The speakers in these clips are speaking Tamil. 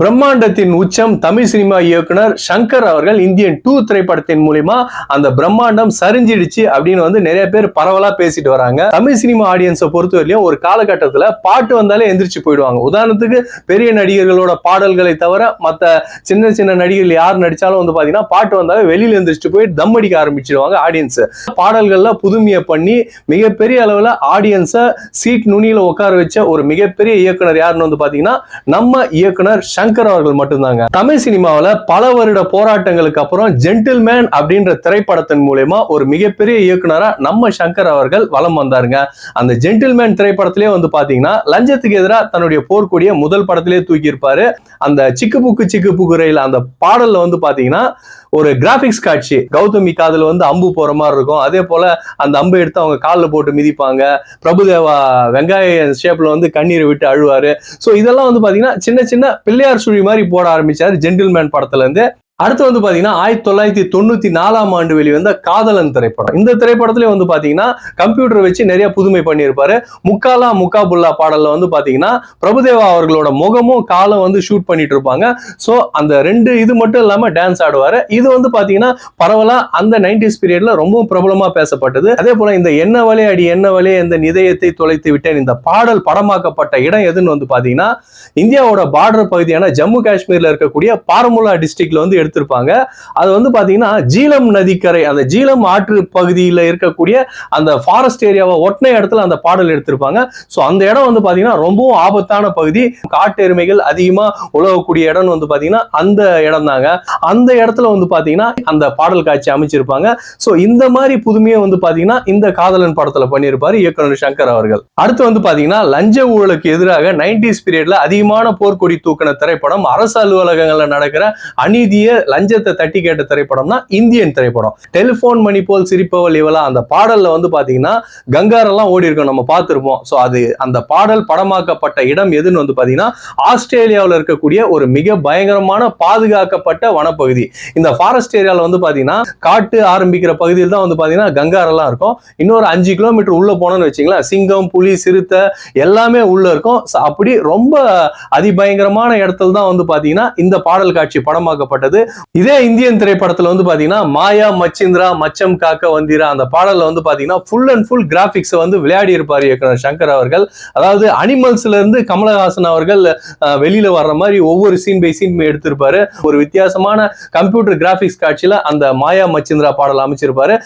பிரம்மாண்டத்தின் உச்சம் தமிழ் சினிமா இயக்குனர் சங்கர் அவர்கள் இந்தியன் டூ திரைப்படத்தின் மூலிமா அந்த பிரம்மாண்டம் சரிஞ்சிடுச்சு அப்படின்னு வந்து நிறைய பேர் பரவலா பேசிட்டு வராங்க. தமிழ் சினிமா ஆடியன்ஸை பொறுத்தவரையிலும் ஒரு காலகட்டத்தில் பாட்டு வந்தாலே எந்திரிச்சு போயிடுவாங்க. உதாரணத்துக்கு பெரிய நடிகர்களோட பாடல்களை தவிர மற்ற சின்ன சின்ன நடிகர்கள் யார் நடிச்சாலும் வந்து பாத்தீங்கன்னா பாட்டு வந்தாலே வெளியில் எந்திரிச்சு போய் தம் அடிக்க ஆரம்பிச்சிடுவாங்க ஆடியன்ஸ். பாடல்கள்ல புதுமையை பண்ணி மிகப்பெரிய அளவில் ஆடியன்ஸை சீட் நுனியில உட்கார வச்ச ஒரு மிகப்பெரிய இயக்குனர் யாருன்னு வந்து பாத்தீங்கன்னா நம்ம இயக்குனர் சங்கர் அவர்கள் மட்டும்தாங்க. தமிழ் சினிமாவில் பல வருட போராட்டங்களுக்கு அப்புறம் ஜென்டில்மேன் அப்படின்ற திரைப்படத்தின் மூலயமா ஒரு மிகப்பெரிய இயக்குனரா நம்ம சங்கர் அவர்கள் வலம் வந்தாருங்க. அந்த ஜென்டில்மேன் திரைப்படத்திலே வந்து பாத்தீங்கன்னா லஞ்சத்துக்கு எதிராக தன்னுடைய போர்க்கூடிய முதல் படத்திலே தூக்கி இருப்பாரு அந்த சிக்கு புக்கு சிக்கு புக்கு ரயில் அந்த பாடல்ல வந்து பாத்தீங்கன்னா ஒரு கிராபிக்ஸ் காட்சி. கௌதமி காதில் வந்து அம்பு போற மாதிரி இருக்கும். அதே போல அந்த அம்பு எடுத்து அவங்க காலில் போட்டு மிதிப்பாங்க. பிரபுதேவா வெங்காய ஷேப்ல வந்து கண்ணீரை விட்டு அழுவாரு. ஸோ இதெல்லாம் வந்து பாத்தீங்கன்னா சின்ன சின்ன பிள்ளையார் சுழி மாதிரி போட ஆரம்பிச்சாரு ஜென்டில்மேன் படத்துல இருந்து. அடுத்து வந்து பாத்தீங்கன்னா ஆயிரத்தி தொள்ளாயிரத்தி தொண்ணூத்தி நாலாம் ஆண்டு வெளிவந்த காதலன் திரைப்படம். இந்த திரைப்படத்துல வந்து பாத்தீங்கன்னா கம்ப்யூட்டர் வச்சு நிறைய புதுமை பண்ணியிருப்பாரு. முக்காலா முக்கா புல்லா பாடல்ல வந்து பாத்தீங்கன்னா பிரபுதேவா அவர்களோட முகமும் காலம் வந்து ஷூட் பண்ணிட்டு இருப்பாங்க. ஸோ அந்த ரெண்டு இது மட்டும் இல்லாம டான்ஸ் ஆடுவாரு. இது வந்து பாத்தீங்கன்னா பரவலா அந்த நைன்டிஸ் பீரியட்ல ரொம்ப பிரபலமா பேசப்பட்டது. அதே போல இந்த என்ன வலே அடி என்ன வலே இந்த நிதயத்தை தொலைத்து விட்டேன் இந்த பாடல் படமாக்கப்பட்ட இடம் எதுன்னு வந்து பாத்தீங்கன்னா இந்தியாவோட பார்டர் பகுதியான ஜம்மு காஷ்மீர்ல இருக்கக்கூடிய பாரமுல்லா டிஸ்ட்ரிக்ட்ல வந்து எடுத்திருப்பாங்க. அது வந்து பார்த்தீங்கன்னா ஜீலம் நதிக்கரை அந்த ஜீலம் ஆற்று பகுதியில் இருக்கக்கூடிய அந்த ஃபாரஸ்ட் ஏரியாவை ஒட்டின இடத்துல அந்த பாடல் எடுத்திருப்பாங்க. ஸோ அந்த இடம் வந்து பார்த்தீங்கன்னா ரொம்பவும் ஆபத்தான பகுதி. காட்டெருமைகள் அதிகமாக உழவக்கூடிய இடம் வந்து பார்த்தீங்கன்னா அந்த இடம் தாங்க அந்த இடத்துல வந்து பார்த்தீங்கன்னா அந்த பாடல் காட்சி அமைச்சிருப்பாங்க. ஸோ இந்த மாதிரி புதுமையை வந்து பார்த்தீங்கன்னா இந்த காதலன் படத்தில் பண்ணியிருப்பார் இயக்குனர் சங்கர் அவர்கள். அடுத்து வந்து பார்த்தீங்கன்னா லஞ்ச ஊழலுக்கு எதிராக நைன்டிஸ் பீரியட்ல அதிகமான போர்க்கொடி தூக்கின திரைப்படம் அரசு அலுவலகங்களில் நடக்கிற அநீதிய லஞ்சத்தை தட்டி கேட்ட திரைப்படம்னா இந்தியன் திரைப்படம். டெலிபோன் மணி போல் சிரிப்பவள் இவளா? அந்த பாடல்ல வந்து பாத்தீங்கன்னா கங்காரெல்லாம் ஓடி இருக்கும் நம்ம பார்த்திருப்போம். ஸோ அது அந்த பாடல் படமாக்கப்பட்ட இடம் எதுன்னு வந்து பாத்தீங்கன்னா ஆஸ்திரேலியாவில் இருக்கக்கூடிய ஒரு மிக பயங்கரமான பாதுகாக்கப்பட்ட வனப்பகுதி. இந்த ஃபாரஸ்ட் ஏரியாவில் வந்து பாத்தீங்கன்னா காட்டு ஆரம்பிக்கிற பகுதியில் தான் வந்து பாத்தீங்கன்னா கங்காரெல்லாம் இருக்கும். இன்னொரு அஞ்சு கிலோமீட்டர் உள்ள போனோம்னு வச்சுங்களேன் சிங்கம் புலி சிறுத்தை எல்லாமே உள்ள இருக்கும். அப்படி ரொம்ப அதிபயங்கரமான இடத்துல தான் வந்து பாத்தீங்கன்னா இந்த பாடல் காட்சி படமாக்கப்பட்டது. இதே இந்தியன் திரைப்படத்துல வந்து பாத்தீங்கன்னா மாயா மச்சிந்திரா மச்சம் காக்க வந்திரா அந்த பாடல்ல வந்து பாத்தீங்கன்னா ஃபுல் அண்ட் ஃபுல் கிராபிக்ஸ் வந்து விளையாடி இருப்பார் இயக்குனர் சங்கர் அவர்கள். அதாவது அனிமல்ஸ்ல இருந்து கமலஹாசன் அவர்கள் வெளியில வர்ற மாதிரி ஒவ்வொரு சீன் பை சீன் எடுத்திருப்பாரு. ஒரு வித்தியாசமான கம்ப்யூட்டர் கிராபிக்ஸ் காட்சியில அந்த மாயா மச்சிந்திரா பாடல் அமைச்சிருப்பாரு.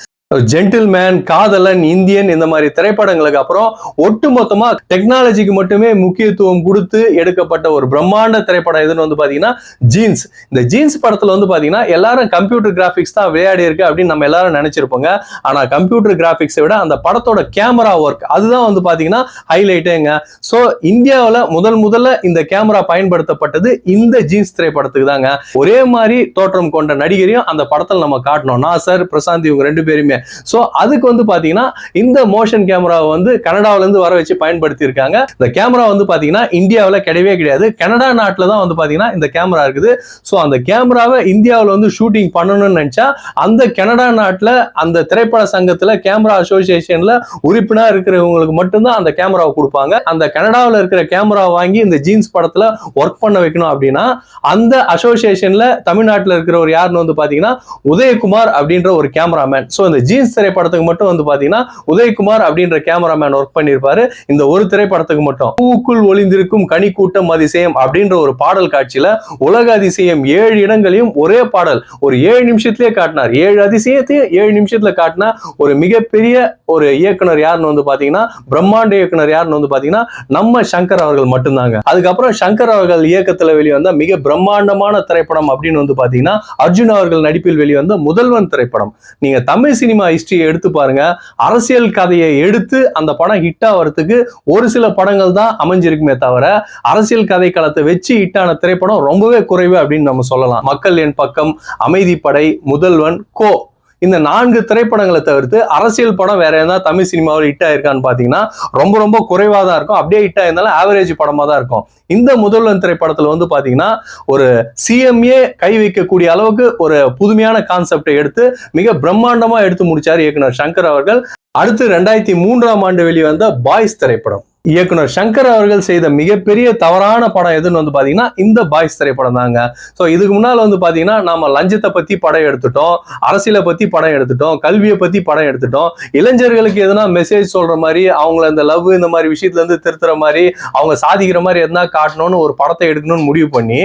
ஜென்டில்மேன் காதலன் இந்தியன் இந்த மாதிரி திரைப்படங்களுக்கு அப்புறம் ஒட்டுமொத்தமா டெக்னாலஜிக்கு மட்டுமே முக்கியத்துவம் கொடுத்து எடுக்கப்பட்ட ஒரு பிரம்மாண்ட திரைப்படம் எதுன்னு வந்து பாத்தீங்கன்னா ஜீன்ஸ் இந்த ஜீன்ஸ் படத்துல வந்து பாத்தீங்கன்னா எல்லாரும் கம்ப்யூட்டர் கிராபிக்ஸ் தான் விளையாடி இருக்கு அப்படின்னு நம்ம எல்லாரும் நினைச்சிருப்போங்க. ஆனா கம்ப்யூட்டர் கிராஃபிக்ஸை விட அந்த படத்தோட கேமரா ஒர்க் அதுதான் வந்து பாத்தீங்கன்னா ஹைலைட்டேங்க ஸோ இந்தியாவில் முதல் முதல்ல இந்த கேமரா பயன்படுத்தப்பட்டது இந்த ஜீன்ஸ் திரைப்படத்துக்கு தாங்க ஒரே மாதிரி தோற்றம் கொண்ட நடிகரையும் அந்த படத்தில் நம்ம காட்டணும். நான் சார் பிரசாந்த் இவங்க ரெண்டு பேருமே. ஸோ அதுக்கு வந்து பாத்தீங்கன்னா இந்த மோஷன் கேமராவை வந்து கனடாவுல இருந்து வர வச்சு பயன்படுத்தி இருக்காங்க இந்த கேமரா வந்து பாத்தீங்கன்னா இந்தியாவில் கிடையவே கிடையாது. கனடா நாட்டில் தான் வந்து பார்த்தீங்கன்னா இந்த கேமரா இருக்குது. ஸோ அந்த கேமராவை இந்தியாவில் வந்து ஷூட்டிங் பண்ணணும்னு நினைச்சா அந்த கனடா நாட்டில் அந்த திரைப்பட சங்கத்துல கேமரா அசோசியேஷன்ல உறுப்பினா இருக்கிறவங்களுக்கு மட்டும்தான் அந்த கேமராவை கொடுப்பாங்க. அந்த கனடாவில் இருக்கிற கேமரா வாங்கி இந்த ஜீன்ஸ் படத்துல ஒர்க் பண்ண வைக்கணும் அப்படின்னா அந்த அசோசியேஷன்ல தமிழ்நாட்டில் இருக்கிறவர் யாருன்னு வந்து பாத்தீங்கன்னா உதயகுமார் அப்படின்ற ஒரு கேமராமேன் ஸோ இந்த ஜீன்ஸ் திரைப்படத்துக்கு மட்டும் வந்து பாத்தீங்கன்னா உதயகுமார் அப்படின்ற கேமராமேன் ஒர்க் பண்ணியிருப்பாரு இந்த ஒரு திரைப்படத்துக்கு மட்டும். பூவுக்குள் ஒளிந்திருக்கும் கனி கூட்டம் அதிசயம் அப்படின்ற ஒரு பாடல் காட்சியில உலக அதிசயம் ஏழு இடங்களையும் ஒரே பாடல் ஒரு ஏழு நிமிஷத்திலேயே காட்டினார். ஏழு அதிசயத்தையும் ஏழு நிமிஷத்துல காட்டினா ஒரு மிகப்பெரிய ஒரு இயக்குனர் யாருன்னு வந்து பாத்தீங்கன்னா பிரம்மாண்ட இயக்குனர் யாருன்னு வந்து பாத்தீங்கன்னா நம்ம சங்கர் அவர்கள் மட்டும்தாங்க. அதுக்கப்புறம் சங்கர் அவர்கள் இயக்கத்துல வெளிவந்த மிக பிரம்மாண்டமான திரைப்படம் அப்படின்னு வந்து பாத்தீங்கன்னா அர்ஜுன் அவர்கள் நடிப்பில் வெளிவந்த முதல்வன் திரைப்படம். நீங்க தமிழ் சினிமா ஹிஸ்டரியை எடுத்து பாருங்க. அரசியல் கதையை எடுத்து அந்த படம் ஹிட் ஆகிறதுக்கு ஒரு சில படங்கள் தான் அமைஞ்சிருக்குமே தவிர அரசியல் கதை களத்தை வச்சு ஹிட்டான திரைப்படம் ரொம்பவே குறைவு அப்படின்னு நம்ம சொல்லலாம். மக்கள் என் பக்கம் அமைதிப்படை முதல்வன் கோ. இந்த நான்கு திரைப்படங்களை தவிர்த்து அரசியல் படம் வேற எதாவது தமிழ் சினிமாவில் ஹிட் ஆயிருக்கான்னு பார்த்தீங்கன்னா ரொம்ப ரொம்ப குறைவாக தான் இருக்கும். அப்படியே ஹிட் ஆயிருந்தாலும் ஆவரேஜ் படமாக தான் இருக்கும். இந்த முதல்வன் திரைப்படத்தில் வந்து பார்த்தீங்கன்னா ஒரு சிஎம்ஏ கை வைக்கக்கூடிய அளவுக்கு ஒரு புதுமையான கான்செப்டை எடுத்து மிக பிரம்மாண்டமாக எடுத்து முடிச்சார் இயக்குனர் சங்கர் அவர்கள். அடுத்து ரெண்டாயிரத்தி மூன்றாம் ஆண்டு வெளிவந்த பாய்ஸ் திரைப்படம். இயக்குனர் சங்கர் அவர்கள் செய்த மிகப்பெரிய தவறான படம் எதுன்னு வந்து பார்த்தீங்கன்னா இந்த பாய்ஸ் திரைப்படம் தாங்க. ஸோ இதுக்கு முன்னால் வந்து பார்த்தீங்கன்னா நம்ம லஞ்சத்தை பற்றி படம் எடுத்துட்டோம் அரசியலை பற்றி படம் எடுத்துட்டோம் கல்வியை பற்றி படம் எடுத்துட்டோம். இளைஞர்களுக்கு எதுனா மெசேஜ் சொல்கிற மாதிரி அவங்கள இந்த லவ் இந்த மாதிரி விஷயத்துலேருந்து திருத்துற மாதிரி அவங்க சாதிக்கிற மாதிரி எதுனா காட்டணும்னு ஒரு படத்தை எடுக்கணும்னு முடிவு பண்ணி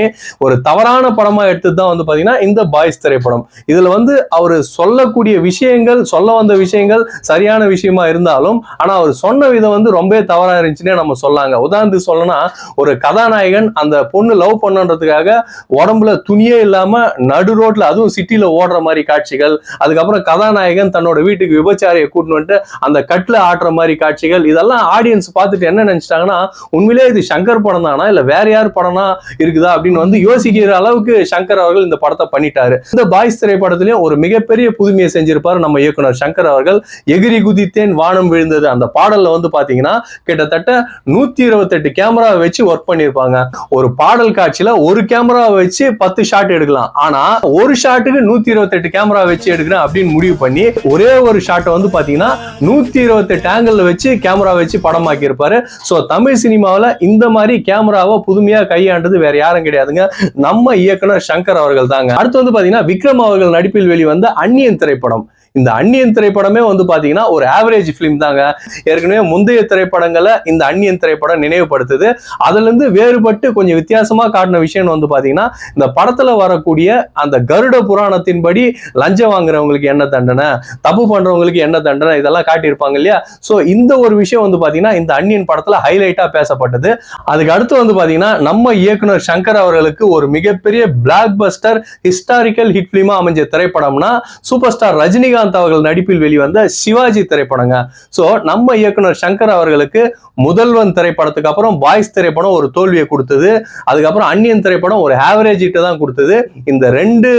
ஒரு தவறான படமாக எடுத்தது தான் வந்து பார்த்தீங்கன்னா இந்த பாய்ஸ் திரைப்படம். இதில் வந்து அவர் சொல்லக்கூடிய விஷயங்கள் சொல்ல வந்த விஷயங்கள் சரியான விஷயமா இருந்தாலும் ஆனால் அவர் சொன்ன விதம் வந்து ரொம்ப இருந்துச்சு. இருந்துச்சுன்னே நம்ம சொல்லாங்க. உதாரணத்துக்கு சொல்லணும்னா ஒரு கதாநாயகன் அந்த பொண்ணு லவ் பண்ணுன்றதுக்காக உடம்புல துணியே இல்லாம நடு ரோட்ல அதுவும் சிட்டில ஓடுற மாதிரி காட்சிகள் அதுக்கப்புறம் கதாநாயகன் தன்னோட வீட்டுக்கு விபச்சாரியை கூட்டின்னு வந்துட்டு அந்த கட்டில் ஆடுற மாதிரி காட்சிகள் இதெல்லாம் ஆடியன்ஸ் பார்த்துட்டு என்ன நினைச்சிட்டாங்கன்னா உண்மையிலே இது சங்கர் படம் தானா? இல்ல வேற யார் படம்னா இருக்குதா? அப்படின்னு வந்து யோசிக்கிற அளவுக்கு சங்கர் அவர்கள் இந்த படத்தை பண்ணிட்டாரு. இந்த பாய்ஸ் திரைப்படத்திலையும் ஒரு மிகப்பெரிய புதுமையை செஞ்சிருப்பாரு நம்ம இயக்குனர் சங்கர் அவர்கள். எகிரி குதித்தேன் வானம் விழுந்தது. அந்த பாடல்ல வந்து பாத்தீங்கன்னா கிட்டத்தட்ட நூத்தி இருபத்தெட்டு கேமரா வச்சு ஒர்க் பண்ணியிருப்பாங்க. ஒரு பாடல் காட்சியில ஒரு கேமரா வச்சு பத்து ஷாட் எடுக்கலாம். ஆனா ஒரு ஷாட்டுக்கு நூத்தி இருபத்தெட்டு கேமரா வச்சு எடுக்கிறேன் அப்படின்னு முடிவு பண்ணி ஒரே ஒரு ஷாட்டை வந்து பாத்தீங்கன்னா நூத்தி இருபத்தெட்டு ஆங்கிள் வச்சு கேமரா வச்சு படமாக்கி இருப்பாரு ஸோ தமிழ் சினிமாவில் இந்த மாதிரி கேமராவை புதுமையா கையாண்டது வேற யாரும் கிடையாதுங்க. நம்ம இயக்குனர் சங்கர் அவர்கள் தாங்க. அடுத்து வந்து பாத்தீங்கன்னா விக்ரம் அவர்கள் நடிப்பில் வெளிவந்த அந்நியன் திரைப்படம். இந்த அந்நியன் திரைப்படமே வந்து பாத்தீங்கன்னா ஒரு ஆவரேஜ் ஃபிலிம் தாங்க. ஏற்கனவே முந்தைய திரைப்படங்களை இந்த அந்நியன் திரைப்படம் நினைவுபடுத்துது. அதுல இருந்து வேறுபட்டு கொஞ்சம் வித்தியாசமா காட்டின விஷயம் வந்து பாத்தீங்கன்னா இந்த படத்துல வரக்கூடிய அந்த கருட புராணத்தின்படி லஞ்சம் வாங்குறவங்களுக்கு என்ன தண்டனை தப்பு பண்றவங்களுக்கு என்ன தண்டனை இதெல்லாம் காட்டியிருப்பாங்க இல்லையா? சோ இந்த ஒரு விஷயம் வந்து பாத்தீங்கன்னா இந்த அந்நியன் படத்துல ஹைலைட்டா பேசப்பட்டது. அதுக்கு அடுத்து வந்து பாத்தீங்கன்னா நம்ம இயக்குனர் சங்கர் அவர்களுக்கு ஒரு மிகப்பெரிய பிளாக் பஸ்டர் ஹிஸ்டாரிக்கல் ஹிட் பிலிமா அமைஞ்ச திரைப்படம்னா சூப்பர் ஸ்டார் ரஜினிகாந்த் அவர்கள் நடிப்பில் வெளிவந்த சிவாஜி திரைப்படங்க. ஸோ நம்ம இயக்குனர் சங்கர் அவர்களுக்கு முதல்வன் திரைப்படத்துக்கு அப்புறம் பாய்ஸ் திரைப்படம் ஒரு தோல்வியை கொடுத்தது. அதுக்கப்புறம் அந்நியன் திரைப்படம் ஒரு ஆவரேஜ் ஹிட்டை தான் கொடுத்தது. இந்த ரெண்டு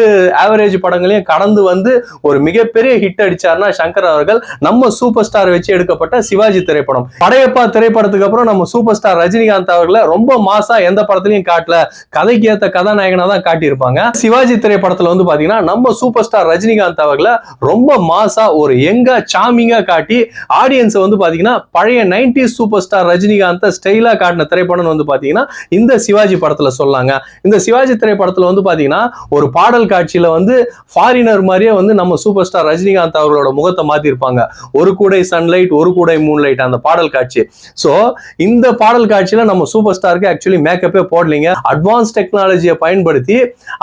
ஆவரேஜ் படங்களையும் கடந்து வந்து ஒரு மிகப்பெரிய ஹிட் அடிச்சார்னா சங்கர் அவர்கள் நம்ம சூப்பர் ஸ்டார் வச்சு எடுக்கப்பட்ட சிவாஜி திரைப்படம். படையப்பா திரைப்படத்துக்கு அப்புறம் நம்ம சூப்பர் ஸ்டார் ரஜினிகாந்த் அவர்களை ரொம்ப மாசா எந்த படத்துலயும் காட்டல. கதைக்கு ஏத்த கதாநாயகனா தான் காட்டியிருப்பாங்க. சிவாஜி திரைப்படத்துல வந்து பாத்தீங்கன்னா நம்ம சூப்பர் ஸ்டார் ரஜினிகாந்த் அவர்களை ரொம்ப மாசா ஒரு எங்கா சாமிங்கா காட்டி ஆடியன்ஸ் வந்து பாத்தீங்கன்னா பழைய நைன்டி சூப்பர் ஸ்டார் ரஜினிகாந்த் ஸ்டைலா காட்டின திரைப்படம் வந்து பாத்தீங்கன்னா இந்த சிவாஜி படத்துல சொல்லாங்க. இந்த சிவாஜி திரைப்படத்துல வந்து பாத்தீங்கன்னா ஒரு பாடல் காட்சியில வந்து ஃபாரினர் மாதிரியே வந்து நம்ம சூப்பர் ஸ்டார் ரஜினிகாந்த் அவர்களோட முகத்தை மாத்திருப்பாங்க. ஒரு கூடை சன்லைட் ஒரு கூடை மூன்லைட் அந்த பாடல் காட்சி. சோ இந்த பாடல் காட்சியில நம்ம சூப்பர் ஸ்டாருக்கு ஆக்சுவலி மேக்கப்பே போடலீங்க. அட்வான்ஸ் டெக்னாலஜியை பயன்படுத்தி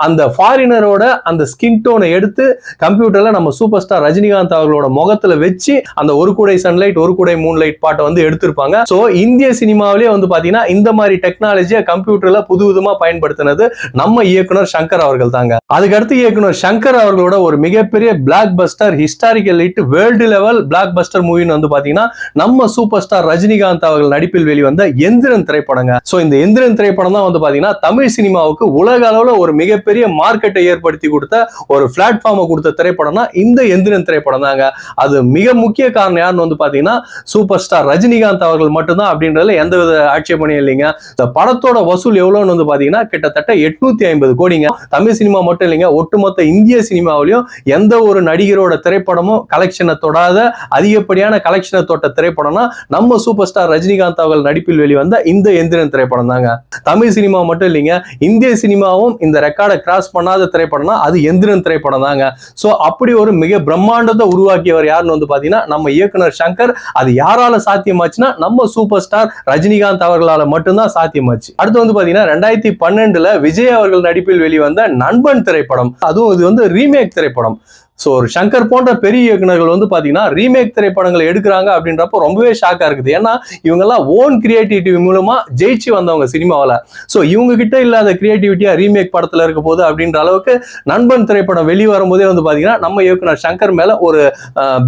அந்த ஃபாரினரோட அந்த ஸ்கின் டோனை எடுத்து கம்ப்யூட்டர்ல நம்ம சூப்பர் ஸ்டார் ரஜினிகாந்த் அவர்களோட முகத்துல வச்சு அந்த ஒரு கூடை சன்லைட் ஒரு கூடை மூன்லைட் பாட்டை வந்து எடுத்திருப்பாங்க. ஸோ இந்திய சினிமாவிலே வந்து பாத்தீங்கன்னா இந்த மாதிரி டெக்னாலஜியை கம்ப்யூட்டர்ல புது விதமா பயன்படுத்தினது நம்ம இயக்குனர் சங்கர் அவர்கள் தாங்க அதுக்கடுத்து இயக்குனர் சங்கர் அவர்களோட ஒரு மிகப்பெரிய blockbuster historical hit world level blockbuster மூவின்னு வந்து பாத்தீங்கன்னா நம்ம சூப்பர் ஸ்டார் ரஜினிகாந்த் அவர்கள் நடிப்பில் வெளிவந்த எந்திரன் திரைப்படங்க. ஸோ இந்த எந்திரன் திரைப்படம் தான் வந்து பாத்தீங்கன்னா தமிழ் சினிமாவுக்கு உலக அளவில் ஒரு மிகப்பெரிய மார்க்கெட்டை ஏற்படுத்தி கொடுத்த ஒரு பிளாட்ஃபார்மை கொடுத்த திரைப்படம்னா இந்த எந்திரன் திரைப்படம் தாங்க அது மிக முக்கிய காரணம் யாருன்னு வந்து பார்த்தீங்கன்னா சூப்பர் ஸ்டார் ரஜினிகாந்த் அவர்கள் மட்டும்தான் அப்படின்றதுல எந்த வித ஆட்சேபனையும் இல்லைங்க. இந்த படத்தோட வசூல் எவ்வளோன்னு வந்து பார்த்தீங்கன்னா கிட்டத்தட்ட எட்நூத்தி ஐம்பது கோடிங்க. தமிழ் சினிமா மட்டும் இல்லைங்க ஒட்டுமொத்த இந்திய சினிமாவிலையும் எந்த ஒரு நடிகரோட திரைப்படமும் கலெக்ஷனை தொடாத அதிகப்படியான கலெக்ஷனை தொட்ட திரைப்படம்னா நம்ம சூப்பர் ஸ்டார் ரஜினிகாந்த் அவர்கள் நடிப்பில் வெளிவந்த இந்த எந்திரன் திரைப்படம் தாங்க தமிழ் சினிமா மட்டும் இல்லைங்க இந்திய சினிமாவும் இந்த ரெக்கார்டை கிராஸ் பண்ணாத திரைப்படம்னா அது எந்திரன் திரைப்படம் தாங்க சோ அப்படி ஒரு மிக பிரம்மாண்டத்தை உருவாக்கியவர் யாருன்னு வந்து பாத்தீங்கன்னா நம்ம இயக்குனர் சங்கர். அது யாரால சாத்தியமாச்சுன்னா நம்ம சூப்பர் ஸ்டார் ரஜினிகாந்த் அவர்களால மட்டும்தான் சாத்தியமாச்சு. அடுத்து வந்து பாத்தீங்கன்னா ரெண்டாயிரத்தி பன்னெண்டுல விஜய் அவர்கள் நடிப்பில் வெளிவந்த நண்பன் திரைப்படம். அதுவும் இது வந்து ரீமேக் திரைப்படம். ஸோ ஒரு சங்கர் போன்ற பெரிய இயக்குனர்கள் வந்து பார்த்தீங்கன்னா ரீமேக் திரைப்படங்களை எடுக்கிறாங்க அப்படின்றப்போ ரொம்பவே ஷாக்காக இருக்குது. ஏன்னா இவங்கெல்லாம் ஓன் கிரியேட்டிவிட்டி மூலமாக ஜெயிச்சு வந்தவங்க சினிமாவில். ஸோ இவங்க கிட்ட இல்லாத கிரியேட்டிவிட்டியாக ரீமேக் படத்தில் இருக்க போது அப்படின்ற அளவுக்கு நண்பன் திரைப்படம் வெளிவரும்போதே வந்து பார்த்தீங்கன்னா நம்ம இயக்குனர் சங்கர் மேலே ஒரு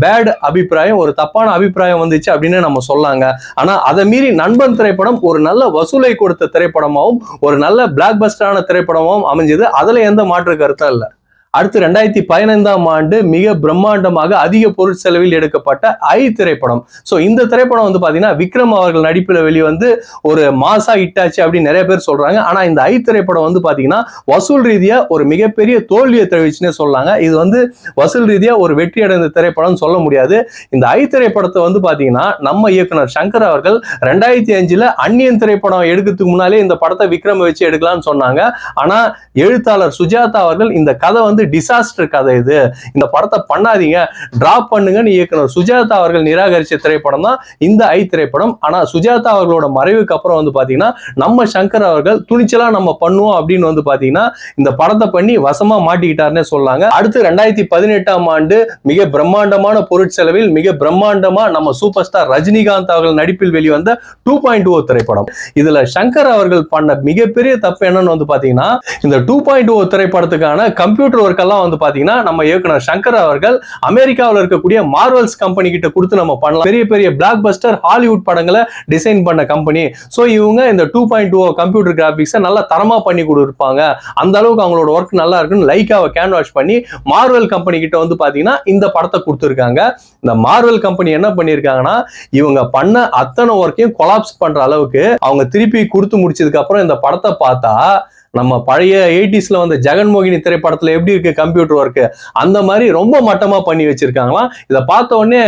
பேட் அபிப்பிராயம் ஒரு தப்பான அபிப்பிராயம் வந்துச்சு அப்படின்னு நம்ம சொல்லாங்க. ஆனால் அதை மீறி நண்பன் திரைப்படம் ஒரு நல்ல வசூலை கொடுத்த திரைப்படமாகவும் ஒரு நல்ல பிளாக் பஸ்டரான திரைப்படமாகவும் அமைஞ்சது. அதில் எந்த மாற்று கருத்தும் இல்லை. அடுத்து ரெண்டாயிரத்தி பதினைந்தாம் ஆண்டு மிக பிரம்மாண்டமாக அதிக பொருட்செலவில் எடுக்கப்பட்ட ஐ திரைப்படம். ஸோ இந்த திரைப்படம் வந்து பார்த்தீங்கன்னா விக்ரம் அவர்கள் நடிப்பில் வெளிவந்து ஒரு மாசா ஹிட்டாச்சு அப்படின்னு நிறைய பேர் சொல்றாங்க. ஆனால் இந்த ஐ திரைப்படம் வந்து பார்த்தீங்கன்னா வசூல் ரீதியாக ஒரு மிகப்பெரிய தோல்வியை தெரிவிச்சுன்னே சொல்லாங்க. இது வந்து வசூல் ரீதியாக ஒரு வெற்றி அடைந்த திரைப்படம் சொல்ல முடியாது. இந்த ஐ திரைப்படத்தை வந்து பார்த்தீங்கன்னா நம்ம இயக்குனர் சங்கர் அவர்கள் ரெண்டாயிரத்தி அஞ்சில் அந்நியன் திரைப்படம் எடுக்கிறதுக்கு முன்னாலே இந்த படத்தை விக்ரம் வச்சு எடுக்கலாம்னு சொன்னாங்க. ஆனால் எழுத்தாளர் சுஜாதா அவர்கள் இந்த கதை வந்து டிசாஸ்டர் கதை இது. இந்த படத்தை பண்ணாதீங்க. டிராப் பண்ணுங்கன்னு இயக்குனர் சுஜாதா அவர்கள் நிராகரிச்ச திரைப்படம் தான் இந்த ஐ திரைப்படம். ஆனால் சுஜாதா அவர்களோட மறைவுக்கு அப்புறம் வந்து பார்த்தீங்கன்னா நம்ம சங்கர் அவர்கள் துணிச்சலாக நம்ம பண்ணுவோம் அப்படின்னு வந்து பார்த்தீங்கன்னா இந்த படத்தை பண்ணி வசமாக மாட்டிக்கிட்டாருன்னே சொல்லாங்க. அடுத்து ரெண்டாயிரத்தி பதினெட்டாம் ஆண்டு மிக பிரம்மாண்டமான பொருட்செலவில் மிக பிரம்மாண்டமாக நம்ம சூப்பர் ஸ்டார் ரஜினிகாந்த் அவர்கள் நடிப்பில் வெளிவந்த டூ பாயிண்ட் ஓ திரைப்படம். இதுல சங்கர் அவர்கள் பண்ண மிகப்பெரிய தப்பு என்னன்னு வந்து பாத்தீங்கன்னா இந்த டூ பாயிண்ட் ஓ திரைப்படத்துக்கான கம்ப்யூட்டர் ஒர்க் வந்து பாத்தீங்கன்னா நம்ம இயக்குனர் சங்கர் அவர்கள் அமெரிக்காவில் இருக்கக்கூடிய மார்வல்ஸ் கம்பெனி கிட்ட கொடுத்து நம்ம பண்ணலாம். பெரிய பெரிய பிளாக் பஸ்டர் ஹாலிவுட் படங்களை டிசைன் பண்ண கம்பெனி ஸோ இவங்க இந்த டூ பாயிண்ட் டூ கம்ப்யூட்டர் கிராபிக்ஸை நல்லா தரமா பண்ணி கொடுப்பாங்க. அந்த அளவுக்கு அவங்களோட ஒர்க் நல்லா இருக்குன்னு லைக்காவை கேன் வாஷ் பண்ணி மார்வல் கம்பெனி கிட்ட வந்து பாத்தீங்கன்னா இந்த படத்தை கொடுத்துருக்காங்க. இந்த மார்வல் கம்பெனி என்ன பண்ணியிருக்காங்கன்னா இவங்க பண்ண அத்தனை ஒர்க்கையும் கொலாப்ஸ் பண்ற அளவுக்கு அவங்க திருப்பி கொடுத்து முடிச்சதுக்கு அப்புறம் இந்த படத்தை பார்த்தா நம்ம பழைய எயிட்டிஸ்ல வந்த ஜெகன்மோகினி திரைப்படத்துல எப்படி இருக்கு கம்ப்யூட்டர் ஒர்க்கு அந்த மாதிரி ரொம்ப மட்டமா பண்ணி வச்சிருக்காங்களாம். இதை பார்த்த உடனே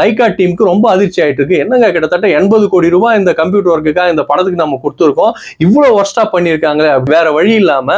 லைக்கா டீமுக்கு ரொம்ப அதிர்ச்சி ஆயிட்டு இருக்கு. என்னங்க கிட்டத்தட்ட எண்பது கோடி ரூபாய் இந்த கம்ப்யூட்டர் ஒர்க்குக்காக இந்த படத்துக்கு நம்ம கொடுத்துருக்கோம். இவ்வளவு ஒர்ஸ்டா பண்ணியிருக்காங்களே வேற வழி இல்லாம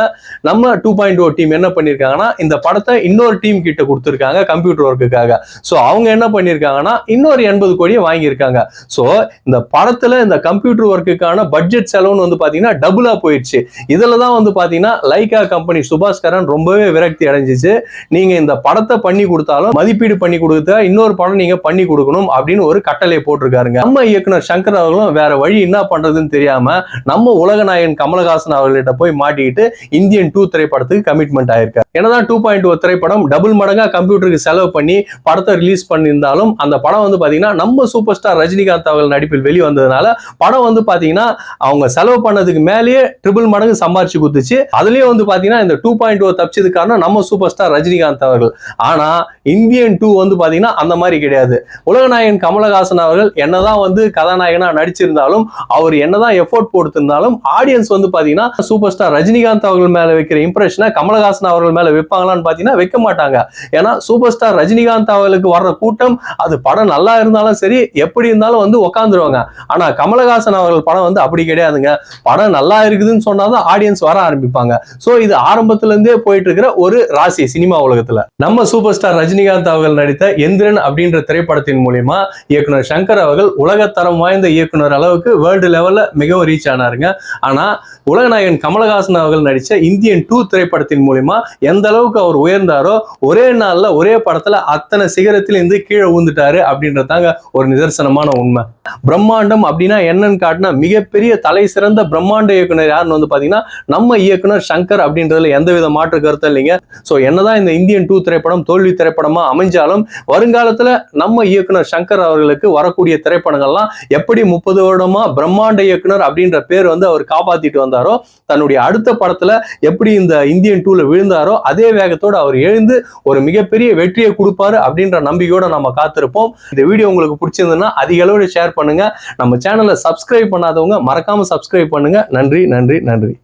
நம்ம டூ பாயிண்ட் ஓ டீம் என்ன பண்ணியிருக்காங்கன்னா இந்த படத்தை இன்னொரு டீம் கிட்ட கொடுத்துருக்காங்க கம்ப்யூட்டர் ஒர்க்குக்காக ஸோ அவங்க என்ன பண்ணியிருக்காங்கன்னா இன்னொரு எண்பது கோடியை வாங்கியிருக்காங்க. ஸோ இந்த படத்துல இந்த கம்ப்யூட்டர் ஒர்க்குக்கான பட்ஜெட் செலவுன்னு வந்து பாத்தீங்கன்னா டபுளா போயிடுச்சு. இதில் இதில் தான் வந்து பார்த்தீங்கன்னா லைகா கம்பெனி சுபாஸ்கரன் ரொம்பவே விரக்தி அடைஞ்சிச்சு. நீங்கள் இந்த படத்தை பண்ணி கொடுத்தாலும் மதிப்பீடு பண்ணி கொடுத்தா இன்னொரு படம் நீங்கள் பண்ணி கொடுக்கணும் அப்படின்னு ஒரு கட்டளை போட்டிருக்காருங்க. நம்ம இயக்குனர் சங்கர் அவர்களும் வேற வழி என்ன பண்ணுறதுன்னு தெரியாமல் நம்ம உலகநாயகன் கமலஹாசன் அவர்கிட்ட போய் மாட்டிக்கிட்டு இந்தியன் டூ திரைப்படத்துக்கு கமிட்மெண்ட் ஆயிருக்காரு. என்னதான் டூ பாயிண்ட் ஓ திரைப்படம் டபுள் மடங்காக கம்ப்யூட்டருக்கு செலவு பண்ணி படத்தை ரிலீஸ் பண்ணியிருந்தாலும் அந்த படம் வந்து பார்த்தீங்கன்னா நம்ம சூப்பர் ஸ்டார் ரஜினிகாந்த் அவர்கள் நடிப்பில் வெளிவந்ததுனால படம் வந்து பார்த்தீங்கன்னா அவங்க செலவு பண்ணதுக்கு மேலேயே ட்ரிபிள் மடங்கு சம்பாதி சம்பாரிச்சு குத்துச்சு அதுலயும் வந்து பாத்தீங்கன்னா இந்த டூ பாயிண்ட் ஓ தப்பிச்சது காரணம் நம்ம சூப்பர் ஸ்டார் ரஜினிகாந்த் அவர்கள். ஆனா இந்தியன் டூ வந்து பாத்தீங்கன்னா அந்த மாதிரி கிடையாது. உலகநாயகன் கமலஹாசன் அவர்கள் என்னதான் வந்து கதாநாயகனா நடிச்சிருந்தாலும் அவர் என்னதான் எஃபோர்ட் கொடுத்திருந்தாலும் ஆடியன்ஸ் வந்து பாத்தீங்கன்னா சூப்பர் ஸ்டார் ரஜினிகாந்த் அவர்கள் மேல வைக்கிற இம்ப்ரெஷனை கமலஹாசன் அவர்கள் மேல வைப்பாங்களான்னு பாத்தீங்கன்னா வைக்க மாட்டாங்க. ஏன்னா சூப்பர் ஸ்டார் ரஜினிகாந்த் அவர்களுக்கு வர்ற கூட்டம் அது படம் நல்லா இருந்தாலும் சரி எப்படி இருந்தாலும் வந்து உக்காந்துருவாங்க. ஆனா கமலஹாசன் அவர்கள் படம் வந்து அப்படி கிடையாதுங்க. படம் நல்லா இருக்குதுன்னு சொன்னாதான் ஆடியன்ஸ் வர ஆரம்பிப்பாங்க. சோ இது ஆரம்பத்துல இருந்தே போயிட்டு இருக்கிற ஒரு ராசி சினிமா உலகத்துல. நம்ம சூப்பர் ஸ்டார் ரஜினிகாந்த் அவர்கள் நடித்த எந்திரன் அப்படின்ற திரைப்படத்தின் மூலியமா இயக்குனர் சங்கர் அவர்கள் உலகத்தரம் வாய்ந்த இயக்குனர் அளவுக்கு வேர்ல்டு லெவல்ல மிகவும் ரீச் ஆனாருங்க. ஆனா உலகநாயகன் கமலஹாசன் அவர்கள் நடிச்ச இந்தியன் டூ திரைப்படத்தின் மூலியமா எந்த அளவுக்கு அவர் உயர்ந்தாரோ ஒரே நாள்ல ஒரே படத்துல அத்தனை சிகரத்தில் இருந்து கீழே ஊந்துட்டாரு அப்படின்றதாங்க ஒரு நிதர்சனமான உண்மை. பிரம்மாண்டம் அப்படின்னா என்னன்னு காட்டினா மிகப்பெரிய தலை சிறந்த பிரம்மாண்ட இயக்குனர் யாருன்னு வந்து பாத்தீங்கன்னா நம்ம இயக்குனர் சங்கர் அப்படின்றதுல எந்த வித மாற்று கருத்தும் இல்லைங்க. ஸோ என்னதான் இந்த இந்தியன் டூ திரைப்படம் தோல்வி திரைப்படமா அமைஞ்சாலும் வருங்காலத்துல நம்ம இயக்குனர் சங்கர் அவர்களுக்கு வரக்கூடிய திரைப்படங்கள்லாம் எப்படி முப்பது வருடமா பிரம்மாண்ட இயக்குனர் அப்படின்ற பேர் வந்து அவர் காப்பாத்திட்டு வந்தாரோ தன்னுடைய அடுத்த படத்துல எப்படி இந்த இந்தியன் டூல விழுந்தாரோ அதே வேகத்தோட அவர் எழுந்து ஒரு மிகப்பெரிய வெற்றியை கொடுப்பாரு அப்படின்ற நம்பிக்கையோட நம்ம காத்திருப்போம். இந்த வீடியோ உங்களுக்கு பிடிச்சிருந்ததுன்னா அதிக அளவில் ஷேர் பண்ணுங்க. நம்ம சேனலை சப்ஸ்கிரைப் பண்ணாதவங்க மறக்காம சப்ஸ்கிரைப் பண்ணுங்க. நன்றி நன்றி நன்றி.